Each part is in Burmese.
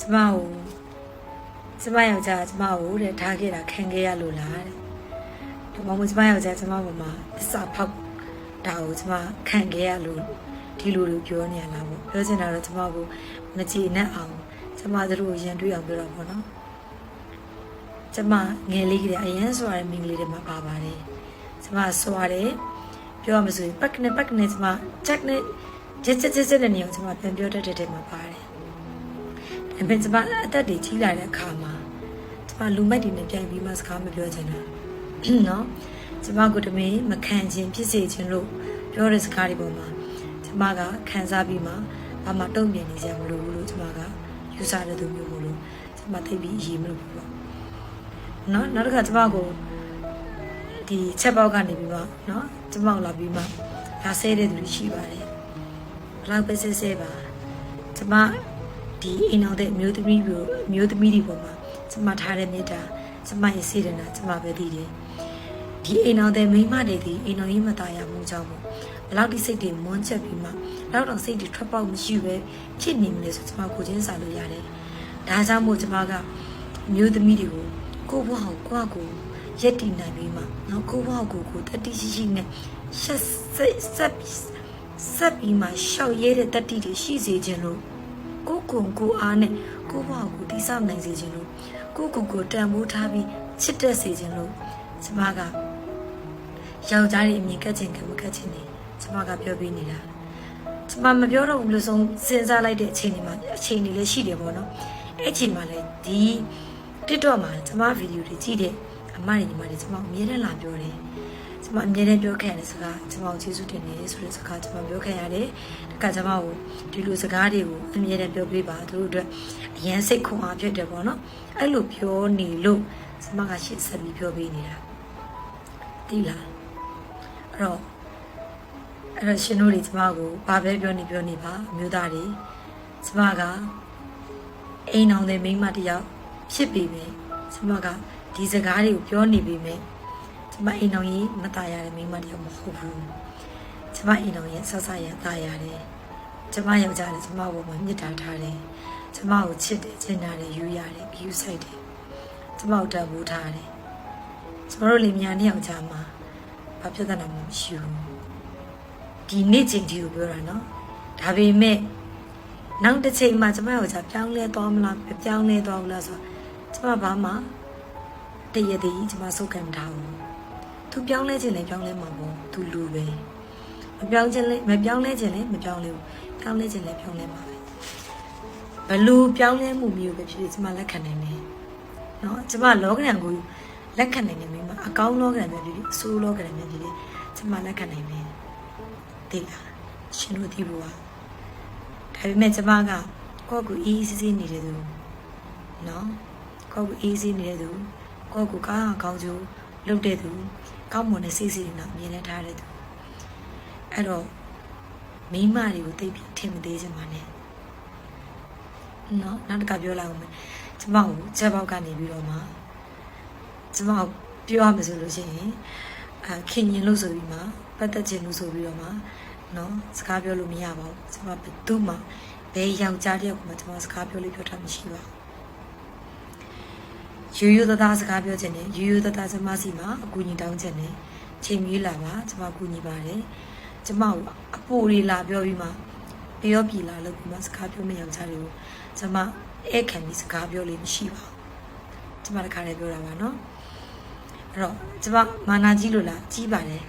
ကျမကိုကျမယောက်ျားကျမကိုတဲ့ထားခဲ့တာခံခဲ့ရလို့လားတဲ့ဒီမှာမို့ကျမယောက်ျားကျမပေါ်မှာအစာဖောက်တာကိုကျမခံခဲ့ရလို့ဒီလိုလိုပြောနေရလားပေါ့ပြောချင်တာတော့ကျမကိုမကြည်နဲ့အောင်ကျမတို့ကိုရန်တွေ့အောင်ပြောတော့ပေါ့နော်ကျမငယ်လေးကလေးအရန်ဆိုရတဲ့မိန်းကလေးတွေမှာပါပါတယ်ကျမဆိုရတယ်ပြောရမဆိုရင်ပတ်ကနေပတ်ကနေကျမချက်နဲ့ချက်ချက်ချက်ချက်နဲ့နေအောင်ကျမပြန်ပြောတတ်တဲ့တဲမှာပါတယ် အမေကျမအသက်တွေကြီးလာတဲ့အခါမှာကျမလူမိုက်တွေနဲ့ပြန်ပြီးမှစကားမပြောချင်တာနော်ကျမကိုတမင်မခံခြင်းဖြစ်စေခြင်းလို့ပြောတဲ့စကားတွေပေါ်မှာကျမကခံစားပြီးမှဘာမှတုံ့ပြန်နေကြမလို့ဘူးလို့ကျမကယူဆတဲ့သူမျိုးမလို့ကျမသိပြီးအရေးမလို့ဘူးပေါ့နော်နောက်တစ်ခါကျမကိုဒီချက်ပေါက်ကနေပြီးမှနော်ကျမကိုလာပြီးမှလာဆဲတဲ့သူရှိပါတယ်ဘလောက်ပဲဆဲဆဲပါကျမ ဒီအိမ်အောင်တဲ့အမျိုးသမီးတွေအမျိုးသမီးတွေပေါ်မှာကျမထားတဲ့မေတ္တာကျမရဲ့စေတနာကျမပဲသိတယ်ဒီအိမ်အောင်တဲ့မိမတွေဒီအိမ်အောင်ရေးမသားရမှုကြောင့်ပေါ့ဘလောက်ဒီစိတ်တွေမွန်းချက်ပြီးမှလောက်တော့စိတ်တွေထွက်ပေါက်မရှိပဲဖြစ်နေမလဲဆိုကျမကိုချင်းစာလို့ရတယ်ဒါကြောင့်မို့ကျမကအမျိုးသမီးတွေကိုကိုဘွားကိုကိုယ့်ကိုရက်တည်နိုင်ပြီးမှနော်ကိုဘွားကိုကိုတတိရှိရှိနဲ့ဆက်ဆက်ဆက်ပြီးမှရှောက်ရဲတဲ့တတိတွေရှိစေခြင်းလို့ ကိုယ်ကုံကိုယ်အားနဲ့ကိုယ့်ဘဝကိုတည်ဆောက်နိုင်စေခြင်းလို့ကိုယ့်ကိုယ်ကိုတန်ဖိုးထားပြီးချစ်တက်စေခြင်းလို့ကျမကယောက်ျားတွေအမြင်ကတ်ခြင်းကမကတ်ခြင်းနေကျမကပြောပြနေတာကျမမပြောတော့ဘူးလို့ဆုံးစဉ်းစားလိုက်တဲ့အချိန်ဒီမှာအချိန်တွေလည်းရှိတယ်ပေါ့နော်အဲ့အချိန်မှာလည်းဒီ TikTok မှာကျမဗီဒီယိုတွေကြည့်တဲ့အမတွေညီမတွေကျမအမြဲတမ်းလာပြောတယ် ကျမအမြဲတမ်းပြောခဲ့ရတဲ့စကားကျမကိုကျေးဇူးတင်နေဆိုတဲ့စကားကျမပြောခဲ့ရတယ်တခါကျမကိုဒီလိုစကားတွေကိုအမြဲတမ်းပြောပြပါသူတို့အတွက်အရင်စိတ်ခွန်အားဖြစ်တယ်ပေါ့နော်အဲ့လိုပြောနေလို့ကျမကရှေ့ဆက်ပြီးပြောပေးနေတာတိလားအဲ့တော့အဲ့တော့ရှင်တို့တွေကျမကိုဘာပဲပြောနေပြောနေပါအမျိုးသားတွေကျမကအိမ်အောင်တဲ့မိန်းမတစ်ယောက်ဖြစ်ပြီမယ်ကျမကဒီစကားတွေကိုပြောနေပြီမယ် ကျမအိမ်အောင်ကြီးမตายရတဲ့မိန်းမတစ်ယောက်မဟုတ်ဘူးကျမအိမ်အောင်ရဲ့ဆဆရตายရတယ်ကျမယောက်ျားလည်းကျမဘောမှာမြစ်တာထားတယ်ကျမကိုချစ်တယ်ချင်တာတယ်ယူရတယ်ယူဆိုင်တယ်ကျမကိုတန်ဖိုးထားတယ်ကျမတို့လင်မယားနှစ်ယောက်ကြားမှာဘာဖြစ်တဲ့နာမှမရှိဘူးဒီနေ့ချိန်ဒီကိုပြောတာနော်ဒါပေမဲ့နောက်တစ်ချိန်မှာကျမယောက်ျားပြောင်းလဲသွားမလားမပြောင်းလဲသွားဘူးလားဆိုတော့ကျမဘာမှတရတည်းကျမစုတ်ခံမထားဘူး သူပြောင်းလဲခြင်းလည်းပြောင်းလဲမှာပေါ့သူလူပဲမပြောင်းခြင်းလည်းမပြောင်းလဲခြင်းလည်းမပြောင်းလဲဘူးပြောင်းလဲခြင်းလည်းပြောင်းလဲမှာပဲဘလို့ပြောင်းလဲမှုမျိုးပဲဖြစ်ဖြစ်ကျမလက်ခံနိုင်တယ်နော်ကျမလောကရန်ကိုလက်ခံနိုင်တယ်မိမအကောင်းလောကရန်ပဲဖြစ်ဖြစ်အဆိုးလောကရန်ပဲဖြစ်ဖြစ်ကျမလက်ခံနိုင်တယ်သိလားရှင်တို့ဒီဘုရားဒါပေမဲ့ကျမကကိုယ့်ကိုအေးအေးဆေးဆေးနေတဲ့သူနော်ကိုယ့်ကိုအေးအေးဆေးနေတဲ့သူကိုယ့်ကိုကောင်းအောင်ကောင်းကျိုး လုပ်တဲ့သူကောင်းမွန်တဲ့စိတ်စီတွေနဲ့အမြင်နဲ့ထားတဲ့သူအဲ့တော့မိန်းမတွေကိုသိပြီးထင်မသေးချင်ပါနဲ့နော်နောက်တစ်ခါပြောလိုက်အောင်မယ်ကျမကိုချက်ပေါက်ကနေပြီးတော့မှကျမကိုပြောရမယ်ဆိုလို့ရှိရင်အခင်ရင်လို့ဆိုပြီးမှပတ်သက်ခြင်းလို့ဆိုပြီးတော့မှနော်စကားပြောလို့မရပါဘူးကျွန်မဘယ်သူမှဘယ်ယောက်ျားတယောက်ကမှကျွန်မစကားပြောလို့ပြောတာမရှိပါဘူး ယူယူသားသားစကားပြောခြင်းနဲ့ယူယူသားသားကျွန်မစီမှာအကူအညီတောင်းခြင်းနဲ့ချိန်မီလာပါကျွန်မအကူအညီပါတယ်ကျွန်မကိုအပူတွေလာပြောပြီးမှပြောပြီလာလို့ပြီးမှစကားပြောမယောက်ျားတွေကိုကျွန်မအဲ့ခံပြီးစကားပြောလို့မရှိပါဘူးကျွန်မတခါတည်းပြောတာပါနော်အဲ့တော့ကျွန်မမာနာကြီးလို့လားကြီးပါတယ်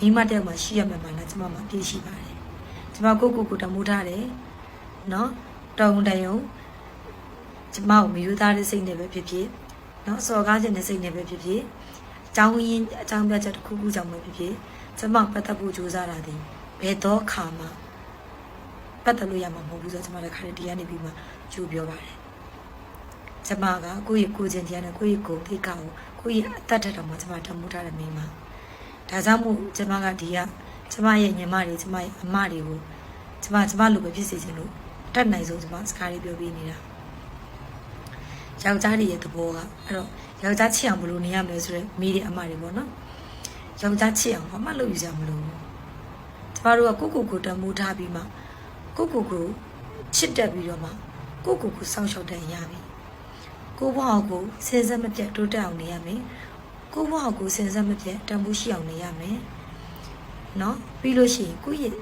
မိမတယောက်မှရှိရမှာပါလားကျမမှာပြည့်ရှိပါတယ်ကျမကိုကိုကိုတမိုးထားတယ်နော်တောင်းတယုံကျမကိုမယူသားတဲ့စိတ်နဲ့ပဲဖြစ်ဖြစ် နော်စော်ကားခြင်းတဲ့စိတ်နဲ့ပဲဖြစ်ဖြစ်အကြောင်းရင်းအကြောင်းပြချက်တစ်ခုခုကြောင့်ပဲဖြစ်ဖြစ်ကျမပတ်သက်ဖို့ကြိုးစားတာဒီဘယ်တော့ခါမှပတ်သက်လို့ရမှာမဟုတ်ဘူးဆိုတော့ကျမလည်းခါတည်းဒီကနေပြီးမှကြိုးပြောပါတယ်ကျမကကိုယ့်ရဲ့ကိုယ်ချင်းတရားနဲ့ကိုယ့်ရဲ့ကိုယ်သိက္ခာကိုကိုယ့်ရဲ့အသက်ထက်တော်မှာကျမတမိုးထားတဲ့မိန်းမဒါကြောင့်မို့ကျမကဒီကကျမရဲ့ညီမတွေကျမရဲ့အမတွေကိုကျမကျမလိုပဲဖြစ်စေချင်လို့တတ်နိုင်ဆုံးကျမစကားလေးပြောပြနေတာ ယောက်ျားတွေရဲ့သဘောကအဲ့တော့ယောက်ျားချစ်အောင်ဘယ်လိုနေရမလဲဆိုတော့မိတဲ့အမတွေပေါ့နော်ယောက်ျားချစ်အောင်ဘာမှလုပ်ယူကြမလို့ကျမတို့ကကိုကိုကိုတမိုးထားပြီးမှကိုကိုကိုချစ်တက်ပြီးတော့မှကိုယ့်ကိုယ်ကိုစောင့်ရှောက်တဲ့အရာပဲကိုယ့်ဘဝကိုစဉ်ဆက်မပြတ်တိုးတက်အောင်နေရမယ်ကိုယ့်ဘဝကိုစဉ်ဆက်မပြတ်တန်ဖိုးရှိအောင်နေရမယ်နော်ပြီးလို့ရှိရင်ကိုယ့်ရဲ့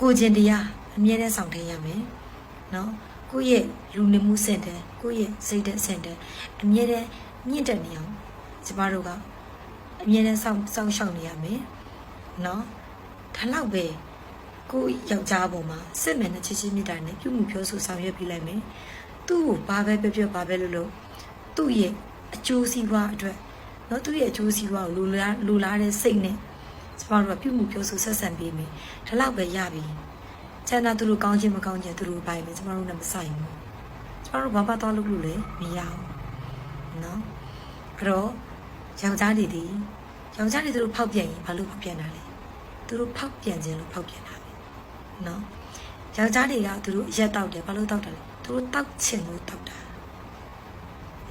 ကိုယ်ကျင်တရားအမြဲတမ်းဆောင်ထည့်ရမယ်နော် ကိုယ့်ရဲ့လူနေမှုစင်တဲ့ကိုယ့်ရဲ့စိတ်တဲ့စင်တဲ့အမြဲတမ်းမြင့်တက်နေအောင်ကျမတို့ကအမြဲတမ်းစောင့်စောင့်ရှောက်နေရမယ်နော်ဒါတော့ပဲကိုယ့်ယောက်ျားပေါ်မှာစစ်မှန်တဲ့ချစ်ချင်းမြတ်တာနဲ့ပြုမှုပြောဆိုဆောင်ရွက်ပြလိုက်မယ်။သူ့ကိုဘာပဲပြောပြောဘာပဲလုပ်လို့သူ့ရဲ့အကျိုးစီးပွားအတွက်နော်သူ့ရဲ့အကျိုးစီးပွားကိုလိုလားလိုလားတဲ့စိတ်နဲ့ကျမတို့ကပြုမှုပြောဆိုဆက်ဆံပေးမယ်။ဒါတော့ပဲရပြီ။ ကျန်တာသူတို့ကောင်းခြင်းမကောင်းခြင်းသူတို့ပိုင်းမယ်ကျမတို့နဲ့မဆိုင်ဘူး။ကျမတို့ဘာမှသွားလုပ်လို့လည်းမရဘူး။နော်။အဲ့တော့ယောက်ျားတွေဒီယောက်ျားတွေသူတို့ဖောက်ပြန်ရင်ဘာလို့ဖောက်ပြန်တာလဲ။သူတို့ဖောက်ပြန်ခြင်းလို့ဖောက်ပြန်တာနော်ယောက်ျားတွေကသူတို့ရက်တောက်တယ်ဘာလို့တောက်တယ်လဲသူတို့တောက်ချင်လို့တောက်တာ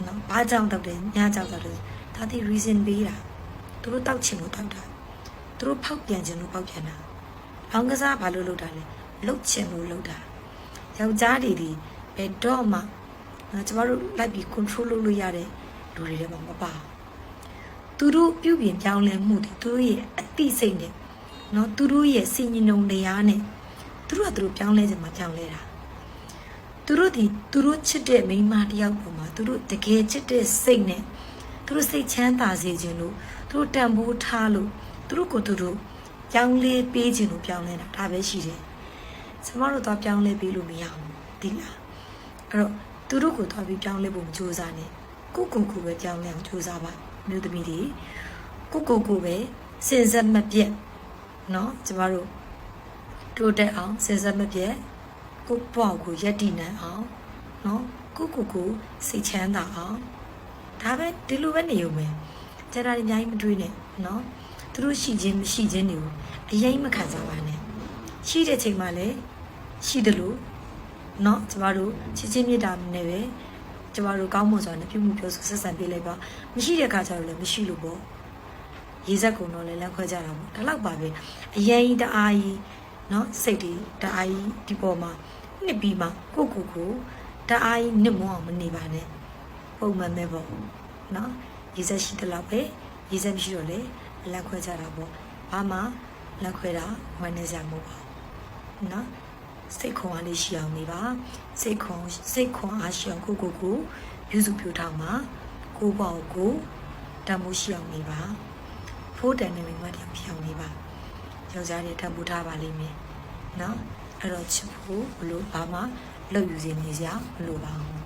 နော်ဘာကြောင့်တောက်တယ်ညကြောင့်တောက်တယ်ဒါဒီ reason ပေးတာသူတို့တောက်ချင်လို့တောက်တာသူတို့ဖောက်ပြန်ချင်လို့ဖောက်ပြန်တာလောင်းကစားဘာလို့လုပ်တာလဲ လှုပ်ချင်လို့လုပ်တာယောက်ျားတွေဒီဘယ်တော့မှနော်ကျမတို့လိုက်ပြီး control လုပ်လို့ရတဲ့လူတွေထဲမှာမပါဘူးသူတို့ပြုပြင်ပြောင်းလဲမှုတွေသူတို့ရဲ့အသိစိတ်နဲ့နော်သူတို့ရဲ့စင်ញုံတရားနဲ့သူတို့ကသူတို့ပြောင်းလဲကြမှာပြောင်းလဲတာသူတို့ဒီသူတို့ချစ်တဲ့မိန်းမတစ်ယောက်ပေါ်မှာသူတို့တကယ်ချစ်တဲ့စိတ်နဲ့သူတို့စိတ်ချမ်းသာစေခြင်းလို့သူတို့တန်ဖိုးထားလို့သူတို့ကိုယ်သူတို့ပြောင်းလဲပေးခြင်းလို့ပြောင်းလဲတာဒါပဲရှိတယ် ကျမတို့တော့ပြောင်းလဲပေးလို့မရဘူးဒီလားအဲ့တော့သူတို့ကိုတော့ပြီးပြောင်းလဲဖို့မကြိုးစားနဲ့ကိုယ့်ကိုယ်ကိုပဲပြောင်းလဲအောင်ကြိုးစားပါမျိုးသမီးတွေကိုယ့်ကိုယ်ကိုပဲစင်စက်မပြတ်เนาะကျမတို့ တိုးတက်အောင်စဉ်ဆက်မပြတ်ကိုယ့်ဘဝကိုယက်တည်နိုင်အောင်နော်ကိုယ့်ကိုယ်ကိုစိတ်ချမ်းသာအောင်ဒါပဲဒီလိုပဲနေုံပဲကျန်တာတွေအများကြီးမတွေးနဲ့နော်သူတို့ရှိခြင်းမရှိခြင်းတွေကိုအရင်မခံစားပါနဲ့ ရှိတဲ့ချိန်မှာလည်းရှိတယ်လို့နော်ကျမတို့ချစ်ချင်းမြတ်တာနဲ့ပဲကျမတို့ကောင်းမွန်စွာနဲ့ပြုမှုပြောဆိုဆက်ဆံပေးလိုက်ပါမရှိတဲ့အခါကျတော့လည်းမရှိလို့ပေါ့ရေးဆက်ကုန်တော့လည်းလမ်းခွဲကြတာပေါ့ဒါတော့ပါပဲအရင်တအားကြီး เนาะစိတ်တွေတအားကြီးဒီပေါ်မှာနှစ်ပြီးမှကိုကိုကိုတအားကြီးနှစ်မောအောင်မနေပါနဲ့ပုံမှန်ပဲပေါ့เนาะရေးဆက်ရှိတယ်လို့ပဲရေးဆက်မရှိတော့လေလက်ခွဲကြတာပေါ့ဘာမှလက်ခွဲတာဝမ်းနေစရာမဟုတ်ပါ နော်စိတ်ခွန်အားလေးရှိအောင်နေပါစိတ်ခွန်စိတ်ခွန်အားရှိအောင်ကိုကိုကိုပြုစုပြောထောင်းပါကိုပေါ့ကိုတမှုရှိအောင်နေပါဖိုးတန်နေမိမတယောက်ဖြစ်အောင်နေပါယောက်ျားတွေတမှုထားပါလိမ့်မယ်နော်အဲ့တော့ချစ်ဖို့ဘလို့ဘာမှလုပ်ယူစီနေစရာမလိုပါဘူး